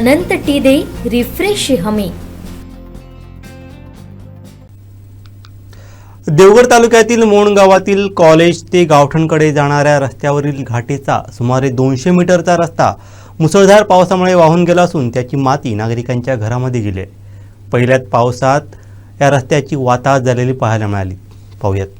अनंत T दे refresh हमी. देवगड तालुक्यातील मोण गावातील कॉलेज ते गावठणकडे जाणाऱ्या रस्त्यावरील घाटेचा सुमारे दोनशे मीटरचा रस्ता मुसळधार पावसामुळे वाहून गेला असून त्याची माती नागरिकांच्या घरामध्ये गेली आहे. पहिल्याच पावसात या रस्त्याची वाताहत झालेली पाहायला मिळाली. पाहूयात.